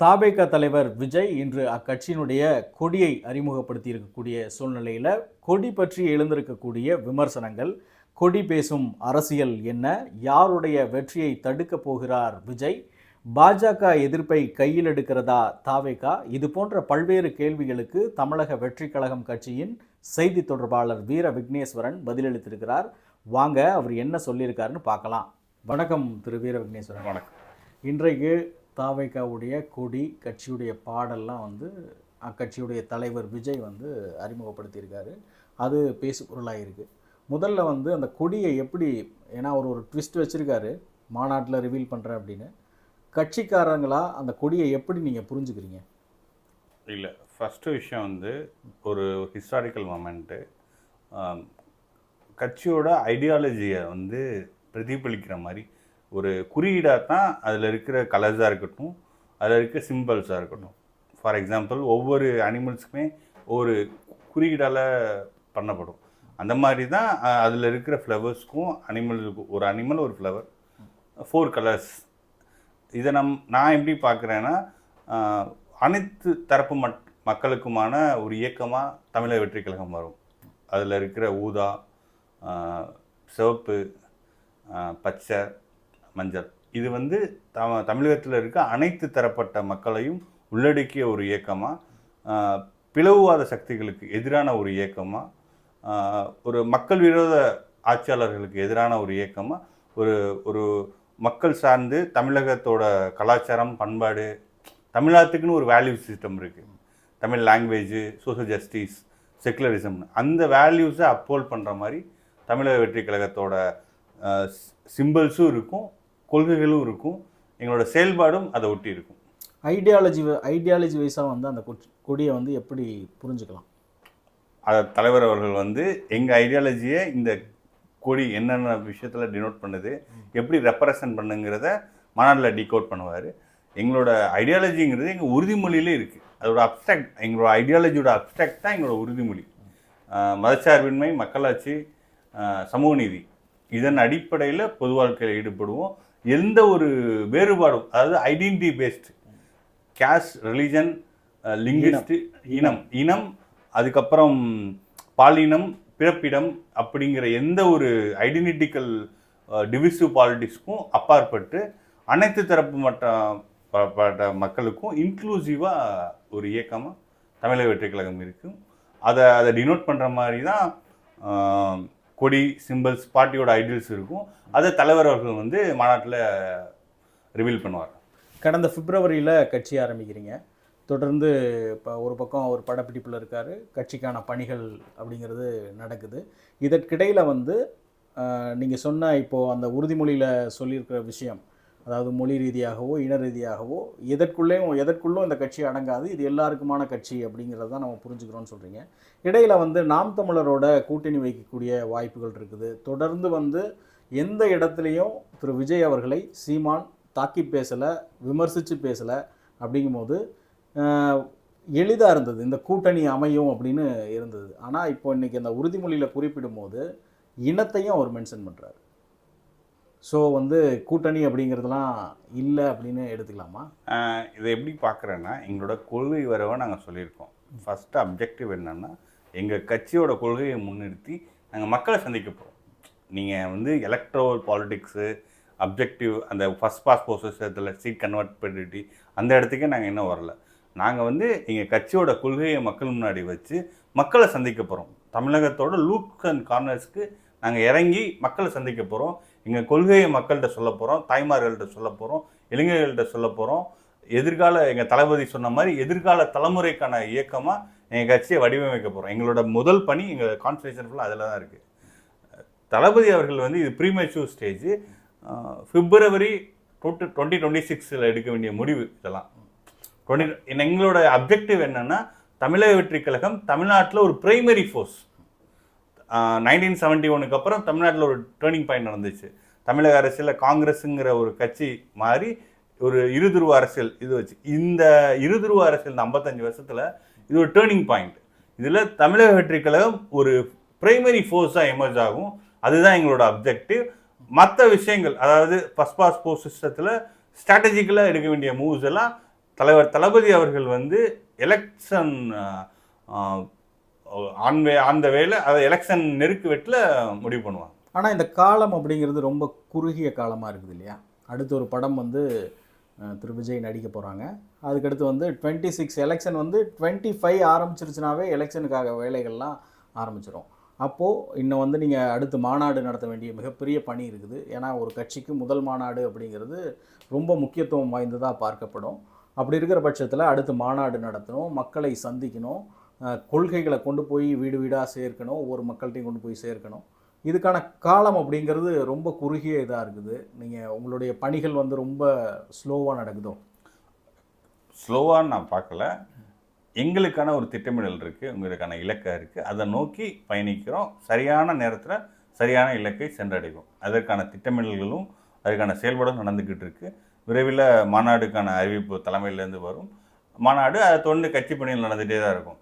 தாபேக தலைவர் விஜய் இன்று அக்கட்சியினுடைய கொடியை அறிமுகப்படுத்தி இருக்கக்கூடிய சூழ்நிலையில் கொடி பற்றி எழுந்திருக்கக்கூடிய விமர்சனங்கள் கொடி பேசும் அரசியல் என்ன யாருடைய வெற்றியை தடுக்கப் போகிறார் விஜய் பாஜக எதிர்ப்பை கையில் எடுக்கிறதா தாவேகா இது போன்ற பல்வேறு கேள்விகளுக்கு தமிழக வெற்றி கழகம் கட்சியின் செய்தி தொடர்பாளர் வீர விக்னேஸ்வரன் பதிலளித்திருக்கிறார். வாங்க அவர் என்ன சொல்லியிருக்காருன்னு பார்க்கலாம். வணக்கம் திரு வீர விக்னேஸ்வரன். வணக்கம். இன்றைக்கு தாவைக்காவுடைய கொடி கட்சியுடைய பாடல்லாம் வந்து அக்கட்சியுடைய தலைவர் விஜய் வந்து அறிமுகப்படுத்தியிருக்காரு. அது பேசு பொருளாக இருக்குது முதல்ல வந்து அந்த கொடியை எப்படி ஏன்னா அவர் ஒரு ட்விஸ்ட் வச்சுருக்காரு மாநாட்டில் ரிவீல் பண்ணுறேன் அப்படின்னு. கட்சிக்காரங்களா அந்த கொடியை எப்படி நீங்கள் புரிஞ்சுக்கிறீங்க? இல்லை ஃபஸ்ட்டு விஷயம் வந்து ஒரு ஹிஸ்டாரிக்கல் மொமெண்ட்டு கட்சியோட ஐடியாலஜியை வந்து பிரதிபலிக்கிற மாதிரி ஒரு குறியீடாக தான் அதில் இருக்கிற கலர்ஸாக இருக்கட்டும் அதில் இருக்கிற சிம்பிள்ஸாக இருக்கட்டும். ஃபார் எக்ஸாம்பிள் ஒவ்வொரு அனிமல்ஸுக்குமே ஒரு குறியீடால் பண்ணப்படும். அந்த மாதிரி தான் அதில் இருக்கிற ஃப்ளவர்ஸ்க்கும் அனிமலுக்கும் ஒரு அனிமல் ஒரு ஃப்ளவர் ஃபோர் கலர்ஸ் இதை நம் நான் எப்படி பார்க்குறேன்னா அனைத்து தரப்பு மக் மக்களுக்குமான ஒரு இயக்கமாக தமிழக வெற்றி கழகம் வரும். அதில் இருக்கிற ஊதா சிவப்பு பச்சை மஞ்சள். இது வந்து த தமிழகத்தில் இருக்க அனைத்து தரப்பட்ட மக்களையும் உள்ளடக்கிய ஒரு இயக்கமாக பிளவுவாத சக்திகளுக்கு எதிரான ஒரு இயக்கமாக ஒரு மக்கள் விரோத ஆட்சியாளர்களுக்கு எதிரான ஒரு இயக்கமாக ஒரு ஒரு மக்கள் சார்ந்து தமிழகத்தோட கலாச்சாரம் பண்பாடு தமிழ்நாட்டுக்குன்னு ஒரு வேல்யூ சிஸ்டம் இருக்குது தமிழ் லாங்குவேஜு சோசியல் ஜஸ்டிஸ் செக்குலரிசம்னு அந்த வேல்யூஸை அப்போல் பண்ணுற மாதிரி தமிழக வெற்றி கழகத்தோட சிம்பிள்ஸும் இருக்கும். கொள்கைகளும் இருக்கும். எங்களோட செயல்பாடும் அதை ஒட்டி இருக்கும். ஐடியாலஜி ஐடியாலஜி வைஸாக வந்து அந்த கொட்- கொடியை வந்து எப்படி புரிஞ்சுக்கலாம்? அதை தலைவர் அவர்கள் வந்து எங்கள் ஐடியாலஜியை இந்த கொடி என்னென்ன விஷயத்தில் டினோட் பண்ணுது எப்படி ரெப்ரசன்ட் பண்ணுங்கிறத மாநாட்டில் டிகோட் பண்ணுவார். எங்களோட ஐடியாலஜிங்கிறது எங்கள் உறுதிமொழியிலே இருக்குது அதோட அப்டாக்ட் எங்களோட ஐடியாலஜியோட அப்டாக்ட் தான் எங்களோட உறுதிமொழி. மதச்சார்பின்மை மக்களாட்சி சமூக நீதி. இதன் அடிப்படையில் பொது வாழ்க்கையில் ஈடுபடுவோம். எந்த ஒரு வேறுபாடும் அதாவது identity based caste religion linguist இனம். இனம். அதுக்கப்புறம் பாலினம் பிறப்பிடம் அப்படிங்கிற எந்த ஒரு ஐடென்டிட்டிக்கல் டிவிசிவ் பாலிட்டிக்ஸ்க்கும் அப்பாற்பட்டு அனைத்து தரப்பு மட்ட மக்களுக்கும் இன்க்ளூசிவாக ஒரு இயக்கமாக தமிழக வெற்றி கழகம் இருக்கும் அதை அதை டினோட் பண்ணுற மாதிரி தான் கொடி சிம்பிள்ஸ் பார்ட்டியோட ஐடியல்ஸ் இருக்கும். அதை தலைவர் அவர்கள் வந்து மாநாட்டில் ரிவீல் பண்ணுவார். கடந்த பிப்ரவரியில் கட்சி ஆரம்பிக்கிறீங்க. தொடர்ந்து இப்போ ஒரு பக்கம் ஒரு படப்பிடிப்பில் இருக்கார். கட்சிக்கான பணிகள் அப்படிங்கிறது நடக்குது. இதற்கிடையில் வந்து நீங்கள் சொன்ன இப்போது அந்த உறுதிமொழியில் சொல்லியிருக்கிற விஷயம் அதாவது மொழி ரீதியாகவோ இன ரீதியாகவோ எதற்குள்ளேயும் எதற்குள்ளும் இந்த கட்சி அடங்காது. இது எல்லாருக்குமான கட்சி அப்படிங்கிறத தான் நம்ம புரிஞ்சுக்கிறோம்னு சொல்கிறீங்க இடையில் வந்து நாம் தமிழரோட கூட்டணி வைக்கக்கூடிய வாய்ப்புகள் இருக்குது. தொடர்ந்து வந்து எந்த இடத்துலையும் திரு விஜய் அவர்களை சீமான் தாக்கி பேசலை விமர்சித்து பேசலை அப்படிங்கும்போது எளிதாக இருந்தது. இந்த கூட்டணி அமையும் அப்படின்னு இருந்தது. ஆனால் இப்போ இன்னைக்கு அந்த உறுதிமொழியில் குறிப்பிடும்போது இனத்தையும் அவர் மென்ஷன் பண்ணுறாரு ஸோ வந்து கூட்டணி அப்படிங்கிறதுலாம் இல்லை அப்படின்னு எடுத்துக்கலாமா? இதை எப்படி பார்க்குறேன்னா எங்களோட கொள்கை வரவை நாங்கள் சொல்லியிருக்கோம். ஃபஸ்ட்டு அப்ஜெக்டிவ் என்னென்னா எங்கள் கட்சியோட கொள்கையை முன்னிறுத்தி நாங்கள் மக்களை சந்திக்க போகிறோம் நீங்கள் வந்து எலக்ட்ரோல் பாலிடிக்ஸு அப்ஜெக்டிவ் அந்த ஃபஸ்ட் பாஸ் ப்ரோசஸத்தில் சீட் கன்வெர்டிபிலிட்டி அந்த இடத்துக்கே நாங்கள் இன்னும் வரல. நாங்கள் வந்து எங்கள் கட்சியோட கொள்கையை மக்கள் முன்னாடி வச்சு மக்களை சந்திக்க போகிறோம் தமிழகத்தோட லூக்ஸ் அண்ட் கார்னர்ஸ்க்கு நாங்கள் இறங்கி மக்களை சந்திக்க போகிறோம் எங்கள் கொள்கையை மக்கள்கிட்ட சொல்ல போகிறோம் தாய்மார்கள்ட்ட சொல்ல போகிறோம் இளைஞர்கள்ட்ட சொல்ல போகிறோம் எதிர்கால எங்கள் தளபதி சொன்ன மாதிரி எதிர்கால தலைமுறைக்கான இயக்கமாக எங்கள் கட்சியை வடிவமைக்க போகிறோம் எங்களோட முதல் பணி எங்கள் கான்சன்ட்ரேஷன் ஃபுல்லாக அதில் தான் இருக்குது தளபதி அவர்கள் வந்து இது premature stage February two twenty twenty சிக்ஸில் எடுக்க வேண்டிய முடிவு இதெல்லாம். டுவெண்ட்டி எங்களோட அப்ஜெக்டிவ் என்னென்னா தமிழக வெற்றி கழகம் தமிழ்நாட்டில் ஒரு பிரைமரி ஃபோர்ஸ் நைன்டீன் செவன்ட்டி ஒனுக்கு அப்புறம் தமிழ்நாட்டில் ஒரு டேர்னிங் பாயிண்ட் நடந்துச்சு. தமிழக அரசியலில் காங்கிரஸுங்கிற ஒரு கட்சி மாறி ஒரு இருதுருவ அரசியல் இது வச்சு. இந்த இருதுருவ அரசியல் இந்த ஐம்பத்தஞ்சு வருஷத்தில் இது ஒரு டேர்னிங் பாயிண்ட் இதில் தமிழக வெற்றி கழகம் ஒரு பிரைமரி ஃபோர்ஸாக எமர்ஜ் ஆகும். அதுதான் எங்களோட அப்ஜெக்டிவ் மற்ற விஷயங்கள் அதாவது ஃபஸ்ட் பாஸ்போர்ட் சிஸ்டத்தில் ஸ்ட்ராட்டஜிக்கலாக எடுக்க வேண்டிய மூவ்ஸ் எல்லாம் தலைவர் தளபதி அவர்கள் வந்து எலெக்ஷன் ஆன்வே அந்த வேலை அதை எலெக்ஷன் நெருக்கு வெட்டில் முடிவு பண்ணுவாங்க. ஆனால் இந்த காலம் அப்படிங்கிறது ரொம்ப குறுகிய காலமாக இருக்குது இல்லையா? அடுத்து ஒரு படம் வந்து திரு. விஜய் நடிக்க போகிறாங்க அதுக்கடுத்து வந்து டுவெண்ட்டி சிக்ஸ் எலெக்ஷன் வந்து டுவெண்ட்டி ஃபைவ் ஆரம்பிச்சிருச்சுனாவே எலெக்ஷனுக்காக வேலைகள்லாம் ஆரம்பிச்சிடும் அப்போது இன்னும் வந்து நீங்கள் அடுத்து மாநாடு நடத்த வேண்டிய மிகப்பெரிய பணி இருக்குது. ஏன்னா ஒரு கட்சிக்கு முதல் மாநாடு அப்படிங்கிறது ரொம்ப முக்கியத்துவம் வாய்ந்ததாக பார்க்கப்படும். அப்படி இருக்கிற பட்சத்தில் அடுத்து மாநாடு நடத்தணும் மக்களை சந்திக்கணும் கொள்கைகளை கொண்டு போய் வீடு வீடாக சேர்க்கணும் ஒவ்வொரு மக்கள்கிட்டையும் கொண்டு போய் சேர்க்கணும். இதுக்கான காலம் அப்படிங்கிறது ரொம்ப குறுகிய இதாக இருக்குது. நீங்கள் உங்களுடைய பணிகள் வந்து ரொம்ப ஸ்லோவாக நடக்குதோ? ஸ்லோவான்னு நான் பார்க்கல. எங்களுக்கான ஒரு திட்டமிடல் இருக்குது உங்களுக்கான இலக்காக இருக்குது அதை நோக்கி பயணிக்கிறோம். சரியான நேரத்தில் சரியான இலக்கை சென்றடைவோம். அதற்கான திட்டமிடல்களும் அதற்கான செயல்பாடும் நடந்துக்கிட்டு இருக்குது விரைவில் மாநாடுக்கான அறிவிப்பு தலைமையிலேருந்து வரும். மாநாடு அதை தொடர்ந்து கட்சி பணிகள் நடந்துகிட்டே தான் இருக்கும்.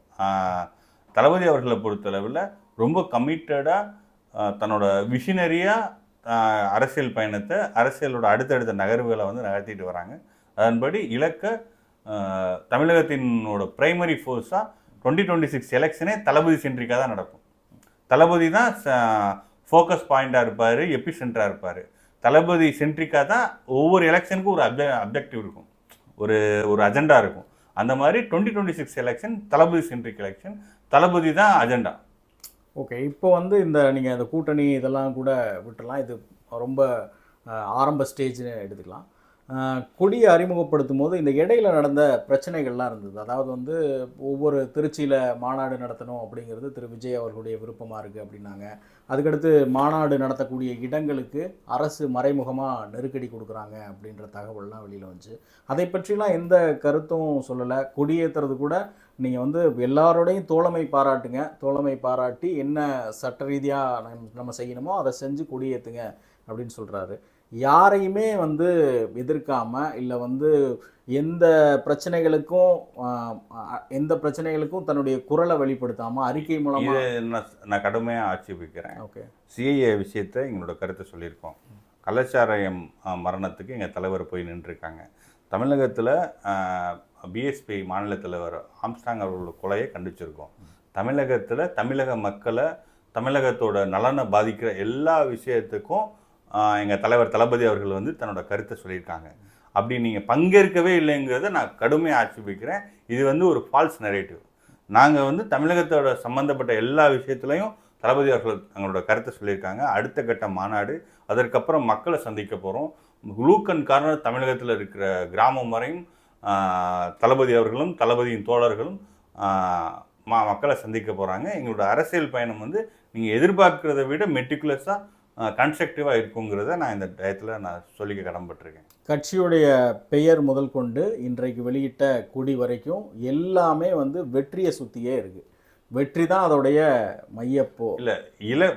தளபதி அவர்களை பொறுத்தளவில் ரொம்ப கமிட்டடாக தன்னோட விஷினரியாக அரசியல் பயணத்தை அரசியலோட அடுத்தடுத்த நகர்வுகளை வந்து நகர்த்திட்டு வராங்க. அதன்படி இலக்கை தமிழகத்தினோட பிரைமரி ஃபோர்ஸாக டுவெண்ட்டி டுவெண்ட்டி சிக்ஸ் எலெக்ஷனே தளபதி சென்ட்ரிக்காக தான் நடக்கும். தளபதி தான் ஃபோக்கஸ் பாயிண்ட்டாக இருப்பார் எப்பி சென்டராக இருப்பார். தளபதி சென்ட்ரிக்காக தான் ஒவ்வொரு எலெக்ஷனுக்கும் ஒரு அப்ஜெ அப்ஜெக்டிவ் இருக்கும். ஒரு ஒரு அஜெண்டா இருக்கும். அந்த மாதிரி twenty twenty six election Thalapathy centric election Thalapathy தான் அஜெண்டா ஓகே இப்போ வந்து இந்த நீங்கள் இந்த கூட்டணி இதெல்லாம் கூட விட்டுலாம் இது ரொம்ப ஆரம்ப ஸ்டேஜ்னு எடுத்துக்கலாம். கொடியை அறிமுகப்படுத்தும் போது இந்த இடையில நடந்த பிரச்சனைகள்லாம் இருந்தது. அதாவது வந்து ஒவ்வொரு திருச்சியில் மாநாடு நடத்தணும் அப்படிங்கிறது திரு. விஜய் அவர்களுடைய விருப்பமாக இருக்குது அப்படின்னாங்க. அதுக்கடுத்து மாநாடு நடத்தக்கூடிய இடங்களுக்கு அரசு மறைமுகமாக நெருக்கடி கொடுக்குறாங்க அப்படின்ற தகவல்லாம் வெளியில் வந்துச்சு. அதை பற்றிலாம் எந்த கருத்தும் சொல்லலை. கொடியேற்றுறது கூட நீங்கள் வந்து எல்லாரோடையும் தோழமை பாராட்டுங்க. தோழமை பாராட்டி என்ன சட்ட ரீதியாக நம்ம செய்யணுமோ அதை செஞ்சு கொடியேற்றுங்க அப்படின்னு சொல்கிறாரு யாரையுமே வந்து எதிர்க்காம இல்லை வந்து எந்த பிரச்சனைகளுக்கும் எந்த பிரச்சனைகளுக்கும் தன்னுடைய குரலை வெளிப்படுத்தாமல் அறிக்கை மூலமாக நான் கடுமையாக ஆட்சேபிக்கிறேன். ஓகே. சிஏஏ விஷயத்தை எங்களோட கருத்தை சொல்லியிருக்கோம். கள்ளச்சாராயம் அஹ், மரணத்துக்கு எங்கள் தலைவர் போய் நின்றுருக்காங்க. தமிழகத்தில் பிஎஸ்பி மாநில தலைவர் ஆம்ஸ்டாங் அவர்களோட கொலையை கண்டிச்சிருக்கோம். தமிழகத்தில் தமிழக மக்களை தமிழகத்தோட நலனை பாதிக்கிற எல்லா விஷயத்துக்கும் எங்கள் தலைவர் தளபதி அவர்கள் வந்து தன்னோட கருத்தை சொல்லியிருக்காங்க. அப்படி நீங்கள் பங்கேற்கவே இல்லைங்கிறத நான் கடுமையாக ஆட்சேபிக்கிறேன். இது வந்து ஒரு ஃபால்ஸ் நரேட்டிவ் நாங்கள் வந்து தமிழகத்தோட சம்மந்தப்பட்ட எல்லா விஷயத்துலையும் தளபதி அவர்கள் தங்களோட கருத்தை சொல்லியிருக்காங்க. அடுத்த கட்ட மாநாடு அதற்கப்புறம் மக்களை சந்திக்க போகிறோம் குளூக்கன் கார்னர் தமிழகத்தில் இருக்கிற கிராமம் வரையும் தளபதி அவர்களும் தளபதியின் தோழர்களும் மா மக்களை சந்திக்க போகிறாங்க எங்களோட அரசியல் பயணம் வந்து நீங்கள் எதிர்பார்க்கிறத விட மெட்டிகுலஸாக கன்ஸ்ட்ரக்டிவாக இருக்குங்கிறத நான் இந்த டயத்தில் நான் சொல்லிக்க கடன்பட்டிருக்கேன். கட்சியுடைய பெயர் முதல் கொண்டு இன்றைக்கு வெளியிட்ட கொடி வரைக்கும் எல்லாமே வந்து வெற்றியை சுற்றியே இருக்குது வெற்றி தான் அதோடைய மையப்போ. இல்லை இல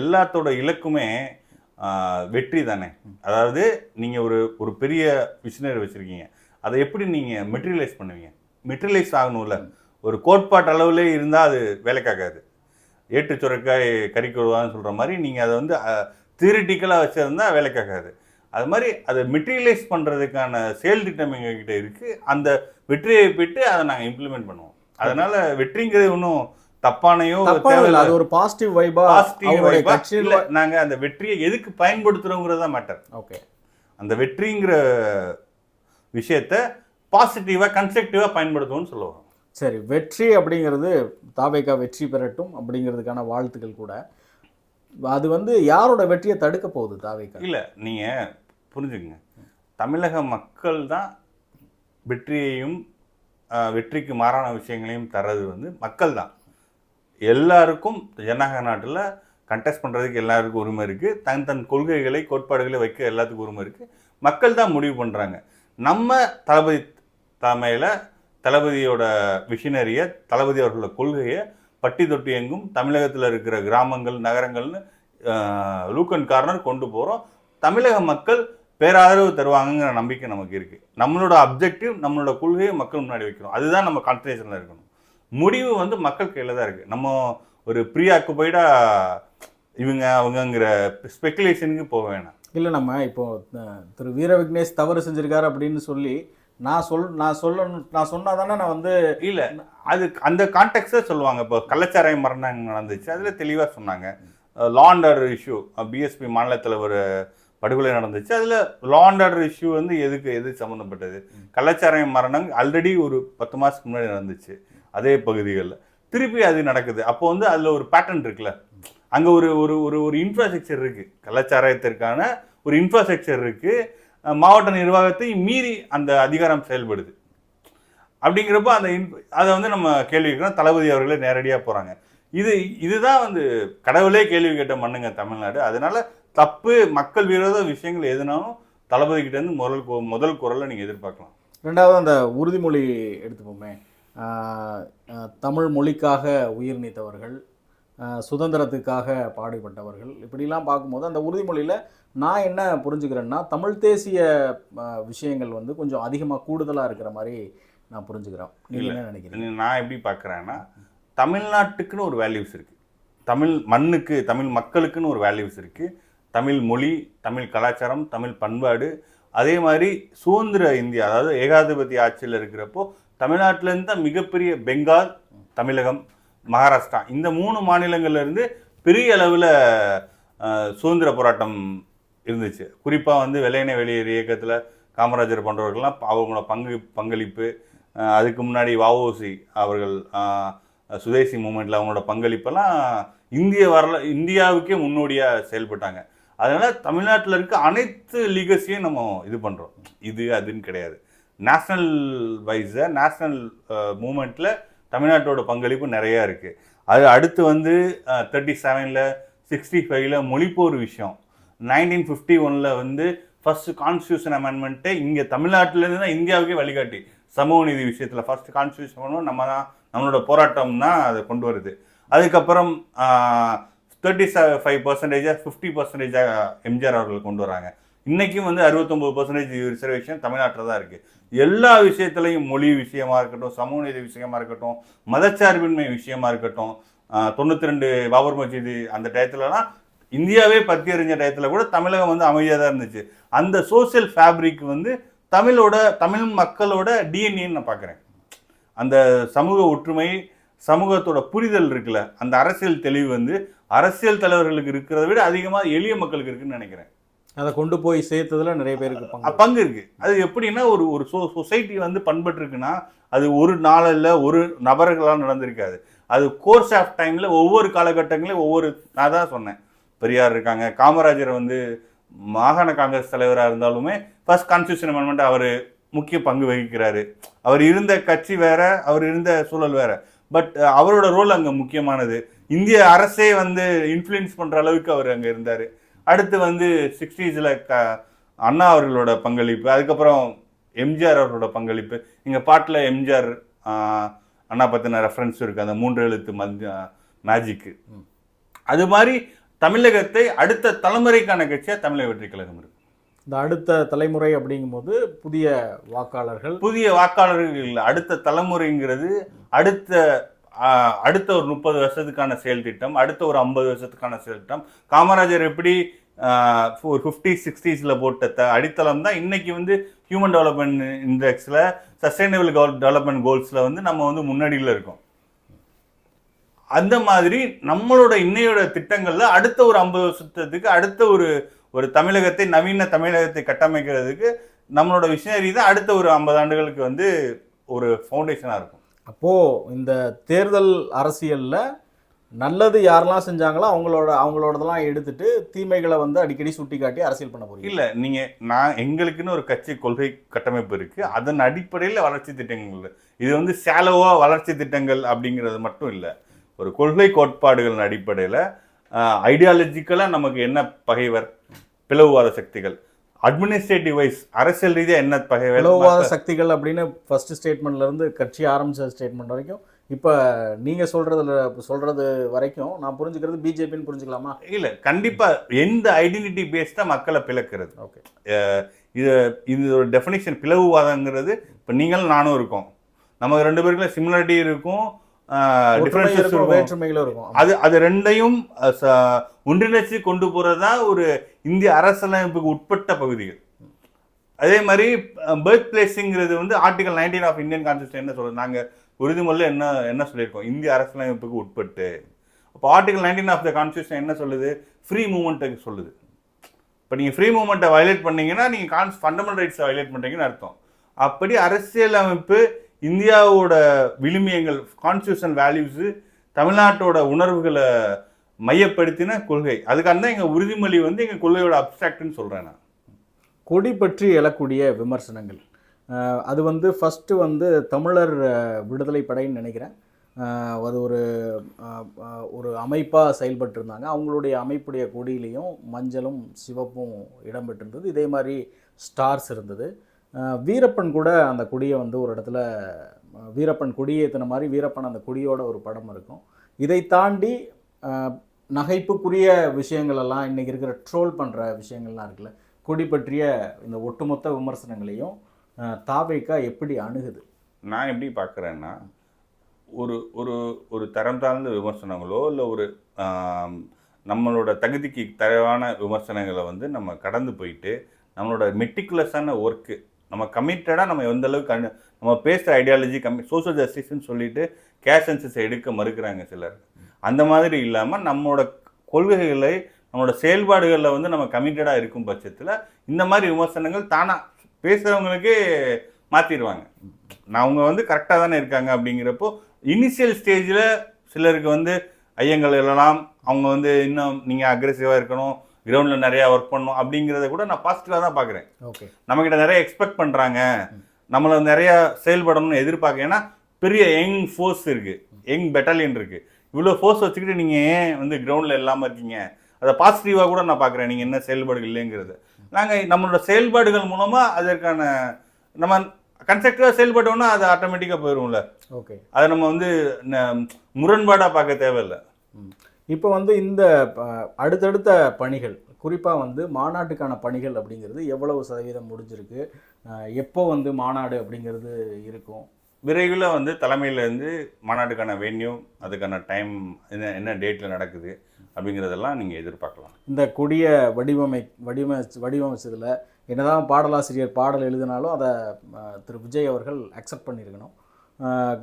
எல்லாத்தோட இலக்குமே வெற்றி தானே. அதாவது நீங்கள் ஒரு ஒரு பெரிய விஷனரி வச்சுருக்கீங்க. அதை எப்படி நீங்கள் மெட்டீரியலைஸ் பண்ணுவீங்க? மெட்டீரியலைஸ் ஆகணும்ல. ஒரு கோட்பாட்டு அளவுலே இருந்தால் அது வேலைக்காகாது. ஏட்டு சுரக்காய் கறிக்கொழுவான்னு சொல்கிற மாதிரி நீங்கள் அதை வந்து தியரிட்டிக்கலாக வச்சுருந்தா வேலைக்காகாது. அது மாதிரி அதை மெட்டீரியலைஸ் பண்ணுறதுக்கான செயல் திட்டம் எங்ககிட்ட இருக்குது அந்த வெற்றியை பெற்று அதை நாங்கள் இம்ப்ளிமெண்ட் பண்ணுவோம். அதனால வெற்றிங்கிறது ஒன்றும் தப்பானையோ. அது ஒரு பாசிட்டிவ் வைபா பாசிட்டிவ் வைபா கட்சியில் இல்ல நாங்க அந்த வெற்றியை எதுக்கு பயன்படுத்துறோங்கிறது தான் மேட்டர் ஓகே அந்த வெற்றிங்கிற விஷயத்த பாசிட்டிவா கன்ஸ்ட்ரக்டிவா பயன்படுத்துவோம்னு சொல்லுவோம். சரி வெற்றி அப்படிங்கிறது தாவேக்கா வெற்றி பெறட்டும் அப்படிங்கிறதுக்கான வாழ்த்துக்கள் கூட. அது வந்து யாரோட வெற்றியை தடுக்க போகுது தாவேக்கா இல்லை நீங்கள் புரிஞ்சுங்க தமிழக மக்கள் தான் வெற்றியையும் வெற்றிக்கு மாறான விஷயங்களையும் தர்றது வந்து மக்கள் தான். எல்லாருக்கும் ஜனநாயக நாட்டில் கண்டெஸ்ட் பண்ணுறதுக்கு எல்லாருக்கும் உரிமை இருக்குது தன் தன் கொள்கைகளை கோட்பாடுகளை வைக்க எல்லாத்துக்கும் உரிமை இருக்குது மக்கள் தான் முடிவு பண்ணுறாங்க நம்ம தளபதி தலைமையில் தளபதியோட விஷனரியை தளபதி அவர்களோட கொள்கையை பட்டி தொட்டி எங்கும் தமிழகத்தில் இருக்கிற கிராமங்கள் நகரங்கள்னு லூக்கன் கார்னர் கொண்டு போகிறோம் தமிழக மக்கள் பேராதரவு தருவாங்கங்கிற நம்பிக்கை நமக்கு இருக்குது நம்மளோட அப்ஜெக்டிவ் நம்மளோட கொள்கையை மக்கள் முன்னாடி வைக்கிறோம் அதுதான் நம்ம கான்சன்ட்ரேஷனில் இருக்கணும். முடிவு வந்து மக்கள் கையில் தான் இருக்குது நம்ம ஒரு ப்ரீ ஆக்குபைடாக இவங்க அவங்கங்கிற ஸ்பெக்குலேஷனுக்கு போக வேணாம். இல்லை நம்ம இப்போது திரு வீர விக்னேஷ் தவறு செஞ்சுருக்காரு அப்படின்னு சொல்லி நான் சொல் நான் சொல்லணும் நான் சொன்னா தானே நான் வந்து இல்லை அது அந்த கான்டெக்ட்ஸே சொல்லுவாங்க. இப்போ கள்ளச்சாராய மரணம் நடந்துச்சு. அதில் தெளிவாக சொன்னாங்க. லாண்டர் இஷ்யூ பிஎஸ்பி மாநிலத்தில் ஒரு படுகொலை நடந்துச்சு. அதில் லாண்டர் இஷ்யூ வந்து எதுக்கு எது சம்மந்தப்பட்டது கள்ளச்சாராய மரணம் ஆல்ரெடி ஒரு பத்து மாதத்துக்கு முன்னாடி நடந்துச்சு. அதே பகுதிகளில். திருப்பி அது நடக்குது. அப்போ வந்து அதில் ஒரு பேட்டர்ன் இருக்குல்ல. அங்கே ஒரு ஒரு ஒரு ஒரு இன்ஃப்ராஸ்ட்ரக்சர் இருக்குது கள்ளச்சாராயத்திற்கான ஒரு இன்ஃப்ராஸ்ட்ரக்சர் இருக்குது மாவட்ட நிர்வாகத்தை மீறி அந்த அதிகாரம் செயல்படுது. அப்படிங்கிறப்ப அந்த இன்- அதை வந்து நம்ம கேள்வி கேட்குறோம். தளபதி அவர்களே நேரடியாக போகிறாங்க இது இதுதான் வந்து கடவுளே கேள்வி கேட்ட மண்ணுங்க தமிழ்நாடு. அதனால தப்பு மக்கள் விரோத விஷயங்கள் எதுனாலும் தளபதி முதல் முதல் குரலை நீங்கள் எதிர்பார்க்கலாம். ரெண்டாவது அந்த உறுதிமொழி எடுத்துப்போமே. தமிழ் மொழிக்காக உயிர் நீத்தவர்கள் சுதந்திரத்துக்காக பாடுபட்டவர்கள். இப்படிலாம் பார்க்கும்போது அந்த உறுதிமொழியில் நான் என்ன புரிஞ்சுக்கிறேன்னா தமிழ் தேசிய விஷயங்கள் வந்து கொஞ்சம் அதிகமாக கூடுதலாக இருக்கிற மாதிரி நான் புரிஞ்சுக்கிறேன். நீங்க என்ன நினைக்கிறீங்க? நான் எப்படி பார்க்குறேன்னா தமிழ்நாட்டுக்குன்னு ஒரு வேல்யூஸ் இருக்குது தமிழ் மண்ணுக்கு தமிழ் மக்களுக்குன்னு ஒரு வேல்யூஸ் இருக்குது தமிழ் மொழி தமிழ் கலாச்சாரம் தமிழ் பண்பாடு அதே மாதிரி சுதந்திர இந்தியா அதாவது ஏகாதிபத்திய ஆட்சியில் இருக்கிறப்போ தமிழ்நாட்டிலேருந்து தான் மிகப்பெரிய பெங்கால் தமிழகம் மகாராஷ்டிரா. இந்த மூணு மாநிலங்கள்லேருந்து பெரிய அளவில் சுதந்திர போராட்டம் இருந்துச்சு. குறிப்பாக வந்து வெள்ளையனை வெளியேறு இயக்கத்தில் காமராஜர் போன்றவர்கள்லாம் அவங்களோட பங்கு பங்களிப்பு அதுக்கு முன்னாடி வஉசி அவர்கள் சுதேசி மூமெண்ட்டில் அவங்களோட பங்களிப்பெல்லாம் இந்திய வரல இந்தியாவுக்கே முன்னோடியாக செயல்பட்டாங்க. அதனால் தமிழ்நாட்டில் இருக்க அனைத்து லீகஸையும் நம்ம இது பண்ணுறோம் இது அதுன்னு கிடையாது. நேஷ்னல் வைஸை நேஷ்னல் மூமெண்ட்டில் தமிழ்நாட்டோட பங்களிப்பு நிறையா இருக்குது அது அடுத்து வந்து தேர்ட்டி செவனில் சிக்ஸ்டி ஃபைவ்ல மொழிப்போர் விஷயம். நைன்டீன் ஃபிஃப்டி ஒனில் வந்து ஃபர்ஸ்ட் கான்ஸ்டியூஷன் அமெண்ட்மெண்ட்டே இங்கே தமிழ்நாட்டிலேருந்து தான் இந்தியாவுக்கே வழிகாட்டி. சமூக நீதி விஷயத்தில் ஃபர்ஸ்ட் கான்ஸ்டியூஷன் நம்ம தான் நம்மளோட போராட்டம் தான் அதை கொண்டு வருது. அதுக்கப்புறம் தேர்ட்டி ஃபைவ் பர்சன்டேஜாக ஃபிஃப்டி பர்சன்டேஜாக எம்ஜிஆர் அவர்கள் கொண்டு வராங்க. இன்றைக்கும் வந்து அறுபத்தொம்பது பர்சன்டேஜ் ரிசர்வேஷன் தமிழ்நாட்டில் தான் இருக்குது எல்லா விஷயத்துலையும் மொழி விஷயமா இருக்கட்டும் சமூக நீதி விஷயமா இருக்கட்டும் மதச்சார்பின்மை விஷயமா இருக்கட்டும் தொண்ணூற்றி ரெண்டு பாபர் மசீது அந்த டயத்துலலாம் இந்தியாவே பத்தி எறிஞ்ச டயத்தில் கூட தமிழகம் வந்து அமைதியாக தான் இருந்துச்சு. அந்த சோஷியல் ஃபேப்ரிக் வந்து தமிழோட தமிழ் மக்களோட டிஎன்ஏன்னு நான் பார்க்குறேன் அந்த சமூக ஒற்றுமை சமூகத்தோட புரிதல் இருக்குல்ல அந்த அரசியல் தெளிவு வந்து அரசியல் தலைவர்களுக்கு இருக்கிறத விட அதிகமாக எளிய மக்களுக்கு இருக்குன்னு நினைக்கிறேன். அதை கொண்டு போய் சேர்த்ததுல நிறைய பேருக்கு பங்கு. இருக்கு. அது எப்படின்னா ஒரு ஒரு சொ சொசைட்டி வந்து பண்பட்டுருக்குன்னா அது ஒரு நாளில் ஒரு நபர்களால் நடந்திருக்காது. அது கோர்ஸ் ஆஃப் டைமில் ஒவ்வொரு காலகட்டங்களையும் ஒவ்வொரு நான் தான் சொன்னேன். பெரியார் இருக்காங்க காமராஜர் வந்து மாகாண காங்கிரஸ் தலைவராக இருந்தாலுமே ஃபர்ஸ்ட் கான்ஸ்டியூஷன் அமெண்ட்மெண்ட் அவர் முக்கிய பங்கு வகிக்கிறாரு. அவர் இருந்த கட்சி வேற அவர் இருந்த சூழல் வேற. பட் அவரோட ரோல் அங்கே முக்கியமானது. இந்திய அரசே வந்து இன்ஃப்ளூயன்ஸ் பண்ணுற அளவுக்கு அவர் அங்கே இருந்தார். அடுத்து வந்து சிக்ஸ்டீஸில் க அண்ணா அவர்களோட பங்களிப்பு அதுக்கப்புறம் எம்ஜிஆர் அவர்களோட பங்களிப்பு. எங்கள் பாட்டில் எம்ஜிஆர் அண்ணா பற்றின ரெஃபரன்ஸ் இருக்குது அந்த மூன்று எழுத்து மத்திய மேஜிக்கு அது மாதிரி தமிழகத்தை அடுத்த தலைமுறைக்கான கட்சியாக தமிழக வெற்றி கழகம் இருக்கு. இந்த அடுத்த தலைமுறை அப்படிங்கும்போது புதிய வாக்காளர்கள். புதிய வாக்காளர்கள் இல்லை அடுத்த தலைமுறைங்கிறது அடுத்த அடுத்த ஒரு முப்பது வருஷத்துக்கான செயல் திட்டம் அடுத்த ஒரு ஐம்பது வருஷத்துக்கான செயல் திட்டம். காமராஜர் எப்படி ஒரு ஃபிஃப்டி சிக்ஸ்டீஸில் போட்ட த அடித்தளம் தான் இன்னைக்கு வந்து ஹியூமன் டெவலப்மெண்ட் இண்டெக்ஸில் சஸ்டைனபிள் டெவலப்மெண்ட் கோல்ஸில் வந்து நம்ம வந்து முன்னாடியில் இருக்கோம். அந்த மாதிரி நம்மளோட இன்னையோட திட்டங்களில் அடுத்த ஒரு ஐம்பது வருஷத்துக்கு அடுத்த ஒரு ஒரு தமிழகத்தை நவீன தமிழகத்தை கட்டமைக்கிறதுக்கு நம்மளோட விஷனரி தான் அடுத்த ஒரு ஐம்பது ஆண்டுகளுக்கு வந்து ஒரு ஃபவுண்டேஷனாக இருக்கும். அப்போது இந்த தேர்தல் அரசியலில் நல்லது யாரெல்லாம் செஞ்சாங்களோ அவங்களோட அவங்களோடதெல்லாம் எடுத்துட்டு தீமைகளை வந்து அடிக்கடி சுட்டி காட்டி அரசியல் பண்ண போறீங்க. இல்லை நீங்கள் நான் எங்களுக்குன்னு ஒரு கட்சி கொள்கை கட்டமைப்பு இருக்குது அதன் அடிப்படையில் வளர்ச்சி திட்டங்கள். இது வந்து சேலவாக வளர்ச்சி திட்டங்கள் அப்படிங்கிறது மட்டும் இல்லை. ஒரு கொள்கை கோட்பாடுகளின் அடிப்படையில் ஐடியாலஜிக்கலாக நமக்கு என்ன பகைவர்? பிளவுவாத சக்திகள். அட்மினிஸ்ட்ரேட்டிவ் வைஸ் அரசியல் ரீதியா என்ன பிளவுவாத சக்திகள் அப்படின்னு ஃபர்ஸ்ட் ஸ்டேட்மெண்ட்ல இருந்து கட்சி ஆரம்பிச்ச ஸ்டேட்மெண்ட் வரைக்கும். இப்போ நீங்க சொல்றதுல சொல்றது வரைக்கும் நான் புரிஞ்சுக்கிறது பிஜேபின்னு புரிஞ்சுக்கலாமா? இல்ல கண்டிப்பா எந்த ஐடென்டிட்டி பேஸ்டா மக்களை பிளக்கிறது. ஓகே இது இது ஒரு டெஃபினேஷன் பிளவுவாதங்கிறது இப்போ நீங்களும் நானும் இருக்கோம். நமக்கு ரெண்டு பேருக்குள்ள சிமிலாரிட்டி இருக்கும். வேற்றுமைகளும் இருக்கும். அது அது ரெண்டையும் ஒன்றிணைச்சு கொண்டு போறதா ஒரு இந்திய அரசியலமைப்புக்கு உட்பட்ட பகுதிகள். அதே மாதிரி பர்த் பிளேஸுங்கிறது வந்து article nineteen of Indian constitution என்ன சொல்லுது நாங்கள் உறுதிமொழியில் என்ன என்ன சொல்லியிருக்கோம்? இந்திய அரசியலமைப்புக்கு உட்பட்டு. அப்போ article nineteen of the constitution என்ன சொல்லுது? ஃப்ரீ மூமெண்ட்டுக்கு சொல்லுது. இப்போ நீங்கள் ஃப்ரீ மூமெண்ட்டை வயலேட் பண்ணீங்கன்னா நீங்கள் கான்ஸ் ஃபண்டமெண்டல் ரைட்ஸை வயலேட் பண்ணுறீங்கன்னு அர்த்தம். அப்படி அரசியலமைப்பு இந்தியாவோட விழுமியங்கள் கான்ஸ்டியூஷன் வேல்யூஸு தமிழ்நாட்டோட உணர்வுகளை மையப்படுத்தின கொள்கை. அதுக்காக தான் எங்கள் உறுதிமொழி வந்து எங்கள் கொள்கையோட அப்டிராக்ட்னு சொல்கிறேன் நான். கொடி பற்றி எழக்கூடிய விமர்சனங்கள். அது வந்து ஃபஸ்ட்டு வந்து தமிழர் விடுதலை படைன்னு நினைக்கிறேன். அது ஒரு ஒரு அமைப்பாக செயல்பட்டுருந்தாங்க. அவங்களுடைய அமைப்புடைய கொடியிலையும் மஞ்சளும் சிவப்பும் இடம்பெற்றிருந்தது. இதே மாதிரி ஸ்டார்ஸ் இருந்தது. வீரப்பன் கூட அந்த கொடியை வந்து ஒரு இடத்துல வீரப்பன் வீரப்பன் கொடியேற்றின மாதிரி வீரப்பன் அந்த கொடியோட ஒரு படம் இருக்கும். இதை தாண்டி நகைப்புக்குரிய விஷயங்களெல்லாம் இன்றைக்கி இருக்கிற ட்ரோல் பண்ணுற விஷயங்கள்லாம் இருக்குல்ல கொடி பற்றிய இந்த ஒட்டுமொத்த விமர்சனங்களையும் தாவைக்கா எப்படி அணுகுது? நான் எப்படி பார்க்குறேன்னா ஒரு ஒரு ஒரு தரம் தாழ்ந்த விமர்சனங்களோ இல்லை ஒரு நம்மளோட தகுதிக்கு தரவான விமர்சனங்களை வந்து நம்ம கடந்து போயிட்டு நம்மளோட மெட்டிகுலஸான ஒர்க்கு நம்ம கமிட்டடாக நம்ம எந்த அளவுக்கு நம்ம பேசுகிற ஐடியாலஜி கம்மி சோஷியல் ஜஸ்டிஸ்ன்னு சொல்லிட்டு கேஷ் சென்சஸ் எடுக்க மறுக்கிறாங்க சிலர். அந்த மாதிரி இல்லாமல் நம்மளோட கொள்கைகளை நம்மளோட செயல்பாடுகளில் வந்து நம்ம கமிட்டடாக இருக்கும் பட்சத்தில் இந்த மாதிரி விமர்சனங்கள் தானாக பேசுகிறவங்களுக்கே மாற்றிடுவாங்க நான் அவங்க வந்து கரெக்டாக தானே இருக்காங்க அப்படிங்கிறப்போ இனிஷியல் ஸ்டேஜில் சிலருக்கு வந்து ஐயங்கள் எழலாம். அவங்க வந்து இன்னும் நீங்கள் அக்ரெசிவாக இருக்கணும். கிரவுண்டில் நிறையா ஒர்க் பண்ணணும் அப்படிங்கிறத கூட நான் பாசிட்டிவாக தான் பார்க்குறேன். ஓகே நம்மக்கிட்ட நிறைய எக்ஸ்பெக்ட் பண்ணுறாங்க நம்மளை நிறைய செயல்படணும்னு எதிர்பார்க்க ஏன்னா பெரிய யங் ஃபோர்ஸ் இருக்குது யங் பெட்டாலியன் இருக்குது இவ்வளோ ஃபோர்ஸ் வச்சுக்கிட்டு நீங்கள் ஏன் வந்து கிரவுண்டில் இல்லாமல் இருக்கீங்க? அதை பாசிட்டிவாக கூட நான் பார்க்குறேன். நீங்கள் என்ன செயல்பாடுகள் இல்லைங்கிறது. நாங்கள் நம்மளோட செயல்பாடுகள் மூலமாக அதற்கான நம்ம கன்ஸ்ட்ரக்டிவாக செயல்பட்டோம்னா அது ஆட்டோமேட்டிக்காக போயிடும்ல ஓகே அதை நம்ம வந்து முரண்பாடாக பார்க்க தேவையில்லை. இப்போ வந்து இந்த அடுத்தடுத்த பணிகள் குறிப்பாக வந்து மாநாட்டுக்கான பணிகள் அப்படிங்கிறது எவ்வளவு சதவீதம் முடிஞ்சிருக்கு? எப்போ வந்து மாநாடு அப்படிங்கிறது இருக்கும்? விரைவில் வந்து தலைமையிலேருந்து மாநாட்டுக்கான வென்யூ அதுக்கான டைம் என்ன என்ன டேட்டில் நடக்குது அப்படிங்கிறதெல்லாம் நீங்கள் எதிர்பார்க்கலாம். இந்த கொடிய வடிவமை வடிவமை வடிவமைச்சதில் என்னதான் பாடலாசிரியர் பாடல் எழுதினாலும் அதை திரு. விஜய் அவர்கள் அக்செப்ட் பண்ணியிருக்கணும்.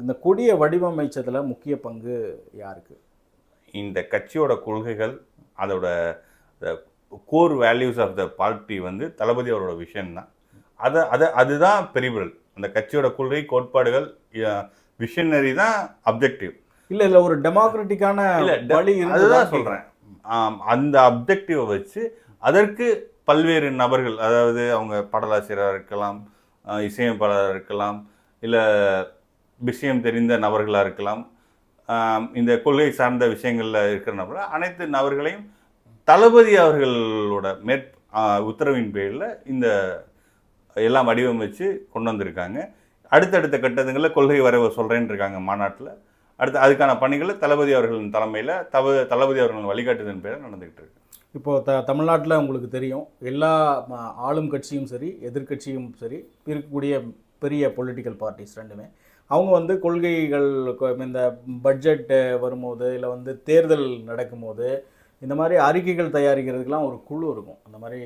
இந்த கொடியை வடிவமைச்சதில் முக்கிய பங்கு யாருக்கு? இந்த கட்சியோட கொள்கைகள் அதோட core values of the party வந்து தளபதி அவரோட விஷன் தான். அதை அதை அதுதான் பெரிபிரல் அந்த கட்சியோட கொள்கை கோட்பாடுகள் விஷனரி தான் அப்ஜெக்டிவ் இல்லை இல்லை ஒரு டெமோக்ராட்டிக்கான வழி அதுதான் ஆம், அந்த அப்ஜெக்டிவை வச்சு அதற்கு பல்வேறு நபர்கள் அதாவது அவங்க பாடலாசிரியராக இருக்கலாம் இசையமைப்பாளராக இருக்கலாம் இல்லை விஷயம் தெரிந்த நபர்களாக இருக்கலாம் இந்த கொள்கை சார்ந்த விஷயங்களில் இருக்கிற அனைத்து நபர்களையும் தளபதி அவர்களோட மேற் உத்தரவின் பேரில் இந்த எல்லாம் வடிவமைச்சு கொண்டு வந்திருக்காங்க. அடுத்தடுத்த கட்டத்துங்களில் கொள்கை வரவு சொல்கிறேன்னு இருக்காங்க மாநாட்டில். அடுத்து அதுக்கான பணிகளை தளபதி அவர்களின் தலைமையில் தவ தளபதி அவர்களின் வழிகாட்டுதலின் பேரில் நடந்துகிட்டு இருக்கு. இப்போது த தமிழ்நாட்டில் உங்களுக்கு தெரியும் எல்லா ஆளும் கட்சியும் சரி எதிர்க்கட்சியும் சரி இருக்கக்கூடிய பெரிய பொலிட்டிக்கல் பார்ட்டிஸ் ரெண்டுமே. அவங்க வந்து கொள்கைகள் இந்த பட்ஜெட் வரும்போது இல்லை வந்து தேர்தல் நடக்கும்போது இந்த மாதிரி அறிக்கைகள் தயாரிக்கிறதுக்கெலாம் ஒரு குழு இருக்கும். அந்த மாதிரி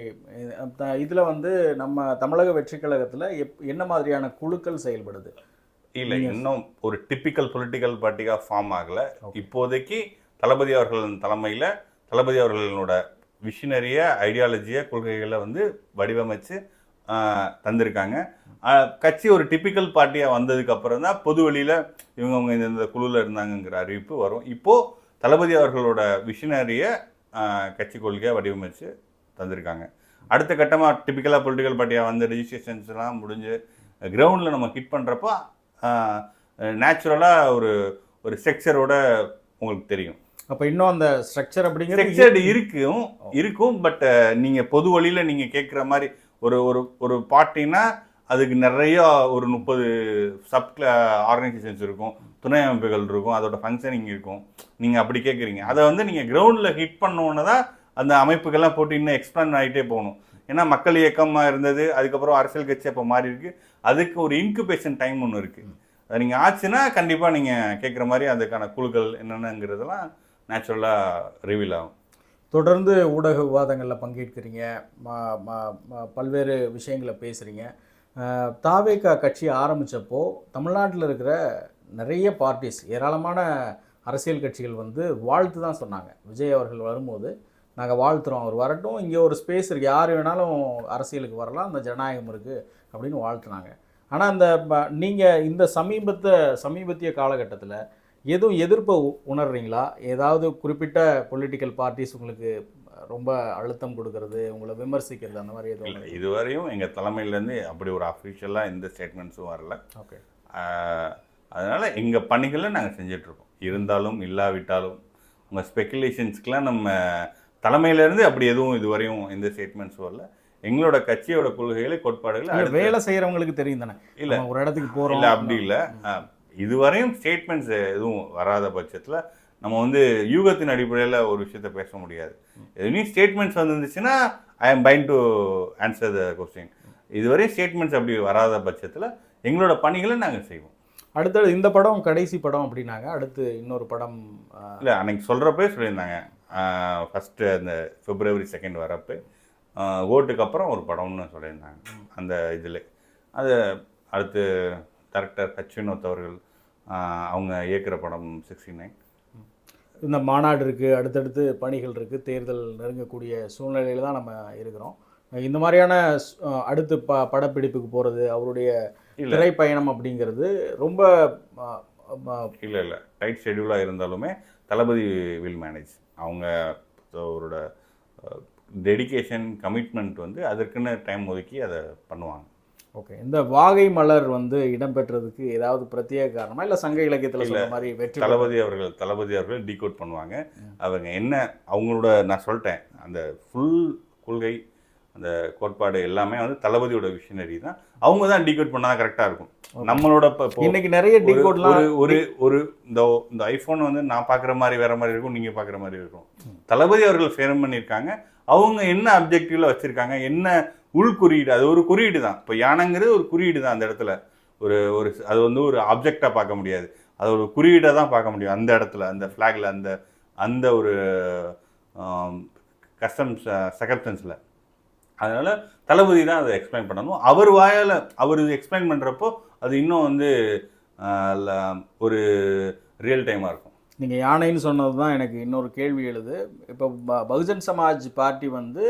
இதில் வந்து நம்ம தமிழக வெற்றி கழகத்தில் எப் என்ன மாதிரியான குழுக்கள் செயல்படுது? இல்லை இன்னும் ஒரு டிப்பிக்கல் பொலிட்டிக்கல் பார்ட்டியாக ஃபார்ம் ஆகலை. இப்போதைக்கு தளபதி அவர்களின் தலைமையில் தளபதி அவர்களோட விஷனரிய ஐடியாலஜியை கொள்கைகளை வந்து வடிவமைச்சு தந்திருக்காங்க. கட்சி ஒரு டிப்பிக்கல் பார்ட்டியாக வந்ததுக்கு அப்புறம் தான் பொது வெளியில் இவங்க இந்த குழுவில் இருந்தாங்கங்கிற அறிவிப்பு வரும். இப்போது தளபதி அவர்களோட விஷனரிய கட்சி கொள்கையை வடிவமைச்சு தந்திருக்காங்க. அடுத்த கட்டமாக டிப்பிக்கலாக பொலிட்டிக்கல் பார்ட்டியாக வந்து ரெஜிஸ்ட்ரேஷன்ஸ்லாம் முடிஞ்சு கிரவுண்டில் நம்ம ஹிட் பண்ணுறப்போ நேச்சுரலாக ஒரு ஒரு ஸ்ட்ரக்சரோட உங்களுக்கு தெரியும். அப்போ இன்னும் அந்த ஸ்ட்ரக்சர் அப்படிங்கிறது ஸ்ட்ரக்சர்டு இருக்கும் இருக்கும் பட் நீங்கள் பொது வழியில் நீங்கள் கேட்குற மாதிரி ஒரு ஒரு ஒரு பார்ட்டினா அதுக்கு நிறைய ஒரு முப்பது சப் ஆர்கனைசேஷன்ஸ் இருக்கும். துணை அமைப்புகள் இருக்கும். அதோட ஃபங்க்ஷனிங் இருக்கும். நீங்கள் அப்படி கேட்குறீங்க அதை வந்து நீங்கள் கிரவுண்டில் ஹிட் பண்ணோன்னு தான் அந்த அமைப்புகள்லாம் போட்டு இன்னும் எக்ஸ்பேண்ட் ஆகிட்டே போகணும். ஏன்னா மக்கள் இயக்கமாக இருந்தது அதுக்கப்புறம் அரசியல் கட்சி அப்போ மாறி இருக்கு. அதுக்கு ஒரு இன்குபேஷன் டைம் ஒன்று இருக்குது அது நீங்கள் ஆச்சுன்னா கண்டிப்பாக நீங்கள் கேட்குற மாதிரி அதுக்கான குழுக்கள் என்னென்னங்கிறதெல்லாம் நேச்சுரலாக ரிவீல் ஆகும். தொடர்ந்து ஊடக விவாதங்களில் பங்கேற்கிறீங்க ம- ம- பல்வேறு விஷயங்களை பேசுகிறீங்க தாவேகா கட்சி ஆரம்பித்தப்போ தமிழ்நாட்டில் இருக்கிற நிறைய பார்ட்டிஸ் ஏராளமான அரசியல் கட்சிகள் வந்து வாழ்த்து தான் சொன்னாங்க. விஜய் அவர்கள் வரும்போது நாங்கள் வாழ்த்துறோம் அவர் வரட்டும் இங்கே ஒரு ஸ்பேஸ் இருக்குது யார் வேணாலும் அரசியலுக்கு வரலாம் அந்த ஜனநாயகம் இருக்குது அப்படின்னு வாழ்த்துனாங்க. ஆனால் அந்த நீங்கள் இந்த சமீபத்த சமீபத்திய காலகட்டத்தில் எதுவும் எதிர்ப்பை உணர்றீங்களா? ஏதாவது குறிப்பிட்ட பொலிட்டிக்கல் பார்ட்டிஸ் உங்களுக்கு ரொம்ப அழுத்தம் கொடுக்கறது உங்களை விமர்சிக்கிறது அந்த மாதிரி இல்லை எதுவும் இதுவரையும் எங்கள் தலைமையிலேருந்து அப்படி ஒரு அஃபிஷியலாக எந்த ஸ்டேட்மெண்ட்ஸும் வரல. ஓகே அதனால எங்கள் பணிகளை நாங்கள் செஞ்சிட்ருக்கோம். இருந்தாலும் இல்லாவிட்டாலும் உங்கள் ஸ்பெகுலேஷன்ஸ்க்கெலாம் நம்ம தலைமையிலேருந்து அப்படி எதுவும் இதுவரையும் எந்த ஸ்டேட்மெண்ட்ஸும் வரல. எங்களோட கட்சியோட கொள்கைகளை கோட்பாடுகளை இல்ல, வேலை செய்கிறவங்களுக்கு தெரியும் தானே? இல்ல. ஒரு இடத்துக்கு போகிறோம் இல்லை அப்படி இல்லை. இதுவரையும் ஸ்டேட்மெண்ட்ஸ் எதுவும் வராத பட்சத்தில் நம்ம வந்து யூகத்தின் அடிப்படையில் ஒரு விஷயத்த பேச முடியாது. எதுவும் statements வந்துருந்துச்சுன்னா I am fine to answer the question இதுவரையும் ஸ்டேட்மெண்ட்ஸ் அப்படி வராத பட்சத்தில் எங்களோட பணிகளை நாங்கள் செய்வோம். அடுத்தது இந்த படம் கடைசி படம் அப்படின்னாங்க. அடுத்து இன்னொரு படம் இல்லை அன்னைக்கு சொல்கிறப்பே சொல்லியிருந்தாங்க. ஃபஸ்ட்டு அந்த பிப்ரவரி செகண்ட் வரப்போ ஓட்டுக்கு அப்புறம் ஒரு படம்னு சொல்லியிருந்தாங்க. அந்த இதில். அது அடுத்து டேரக்டர் ஹச் வினோத் அவர்கள் அவங்க இயக்குற படம் சிக்ஸ்டி நைன் இந்த மாநாடு இருக்குது அடுத்தடுத்து பணிகள் இருக்குது தேர்தல் நெருங்கக்கூடிய சூழ்நிலையில் தான் நம்ம இருக்கிறோம். இந்த மாதிரியான அடுத்து ப படப்பிடிப்புக்கு போகிறது அவருடைய திரைப்பயணம் அப்படிங்கிறது ரொம்ப இல்லை இல்லை. டைட் ஷெடியூலாக இருந்தாலுமே தளபதி வில் மேனேஜ் அவங்க அவரோட டெடிகேஷன் கமிட்மெண்ட் வந்து அதற்குன்னு டைம் ஒதுக்கி அதை பண்ணுவாங்க. ஓகே இந்த வாகை மலர் வந்து இடம்பெற்றதுக்கு ஏதாவது பிரத்யேக காரணமா? இல்லை சங்க இலக்கியத்தில். சொல்ற மாதிரி வெற்றி தளபதி அவர்கள் தளபதி அவர்கள் டீகோட் பண்ணுவாங்க. அவங்க என்ன அவங்களோட நான் சொல்லிட்டேன். அந்த ஃபுல் கொள்கை அந்த கோட்பாடு எல்லாமே வந்து தளபதியோட விஷனரி தான். அவங்க தான் டீகோட் பண்ணால் கரெக்டாக இருக்கும். நம்மளோட இப்போ இன்னைக்கு நிறைய டிகோட்லாம் ஒரு ஒரு ஒரு இந்த இந்த ஐஃபோன் வந்து நான் பார்க்குற மாதிரி வேற மாதிரி இருக்கும் நீங்கள் பார்க்குற மாதிரி இருக்கும். தளபதி அவர்கள் ஃபேரம் பண்ணியிருக்காங்க. அவங்க என்ன அப்ஜெக்டிவ்ல வச்சிருக்காங்க? என்ன உள் குறியீடு அது ஒரு குறியீடு தான். இப்போ யானைங்கிறது ஒரு குறியீடு தான் அந்த இடத்துல. ஒரு ஒரு அது வந்து ஒரு ஆப்ஜெக்டாக பார்க்க முடியாது. அது ஒரு குறியீடாக தான் பார்க்க முடியும் அந்த இடத்துல அந்த ஃப்ளாகில் அந்த அந்த ஒரு கஸ்டம்ஸ் சர்க்கம்ஸ்டன்ஸில் அதனால் தளபதி தான் அதை எக்ஸ்பிளைன் பண்ணணும். அவர் வாயால் அவர் எக்ஸ்பிளைன் பண்ணுறப்போ அது இன்னும் வந்து ஒரு ரியல் டைமாக இருக்கும். நீங்கள் யானைன்னு சொன்னது தான் எனக்கு இன்னொரு கேள்வி எழுது. இப்போ ப- பகுஜன் சமாஜ் பார்ட்டி வந்து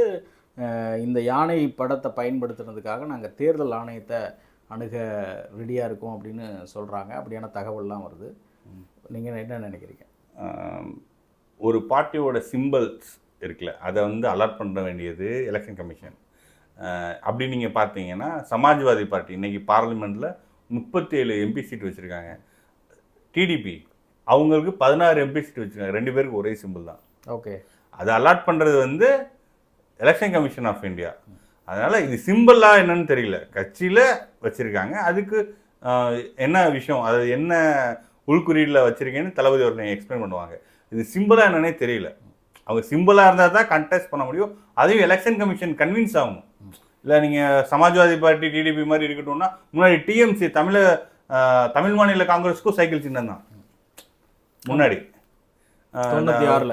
இந்த யானை படத்தை பயன்படுத்துனதுக்காக நாங்கள் தேர்தல் ஆணையத்தை அணுக ரெடியாக இருக்கோம் அப்படின்னு சொல்கிறாங்க அப்படியான தகவல்லாம் வருது. நீங்கள் என்ன நினைக்கிறீங்க? ஒரு பார்ட்டியோட சிம்பிள்ஸ் இருக்குல்ல அதை வந்து அலர்ட் பண்ண வேண்டியது எலெக்ஷன் கமிஷன் அப்படி நீங்கள் பார்த்தீங்கன்னா சமாஜ்வாதி பார்ட்டி இன்னைக்கு பார்லிமெண்ட்டில் முப்பத்தி ஏழு எம்பி சீட் வச்சுருக்காங்க. டிடிபி அவங்களுக்கு பதினாறு எம்பி சீட் வச்சுருக்காங்க. ரெண்டு பேருக்கு ஒரே சிம்பிள் தான். ஓகே அதை அலாட் பண்ணுறது வந்து எலெக்ஷன் கமிஷன் ஆஃப் இந்தியா அதனால் இது சிம்பிளாக என்னன்னு தெரியல. கட்சியில் வச்சுருக்காங்க. அதுக்கு என்ன விஷயம்? அது என்ன உள்குறியீடில் வச்சுருக்கேன்னு தளபதி அவர்கள் எக்ஸ்பிளைன் பண்ணுவாங்க. இது சிம்பிளாக என்னன்னே தெரியல. அவங்க சிம்பிளாக இருந்தால் தான் கண்டெஸ்ட் பண்ண முடியும். அதையும் எலெக்ஷன் கமிஷன் கன்வின்ஸ் ஆகணும். இல்லை நீங்கள் சமாஜ்வாதி பார்ட்டி டிடிபி மாதிரி இருக்கட்டும்னா முன்னாடி டிஎம்சி தமிழ தமிழ் மாநில காங்கிரஸுக்கும் சைக்கிள் சின்னம் தான். முன்னாடி.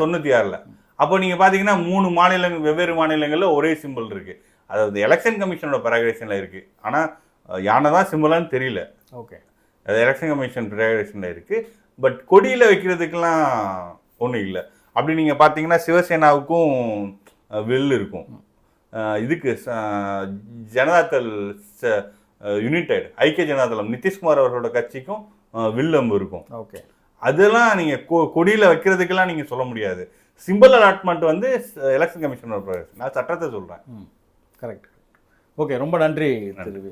தொண்ணூற்றி ஆறில். அப்போ நீங்கள் பார்த்தீங்கன்னா மூணு மாநிலங்கள் வெவ்வேறு மாநிலங்களில் ஒரே சிம்பிள் இருக்குது அதாவது எலெக்ஷன் கமிஷனோட ப்ரெகரேஷனில் இருக்குது ஆனால் யானை தான் சிம்பிளான்னு தெரியல. ஓகே. அது எலெக்ஷன் கமிஷன் ப்ரெகரேஷனில் இருக்குது பட் கொடியில் வைக்கிறதுக்கெல்லாம் ஒன்றும் இல்லை. அப்படி நீங்கள் பார்த்தீங்கன்னா சிவசேனாவுக்கும் வில் இருக்கும். இதுக்கு ச- ஜனதாதள் யுனைடெட் ஐக்கிய ஜனதாதளம் நிதிஷ்குமார் அவர்களோட கட்சிக்கும் அஹ், வில் அம்பு இருக்கும். ஓகே. அதெல்லாம் நீங்கள் கொ கொடியில் வைக்கிறதுக்கெல்லாம் நீங்கள் சொல்ல முடியாது. சிம்பிள் அலாட்மெண்ட் வந்து எலெக்ஷன் கமிஷனோட நான் சட்டத்தை சொல்கிறேன் ம் கரெக்ட் ஓகே ரொம்ப நன்றி திரு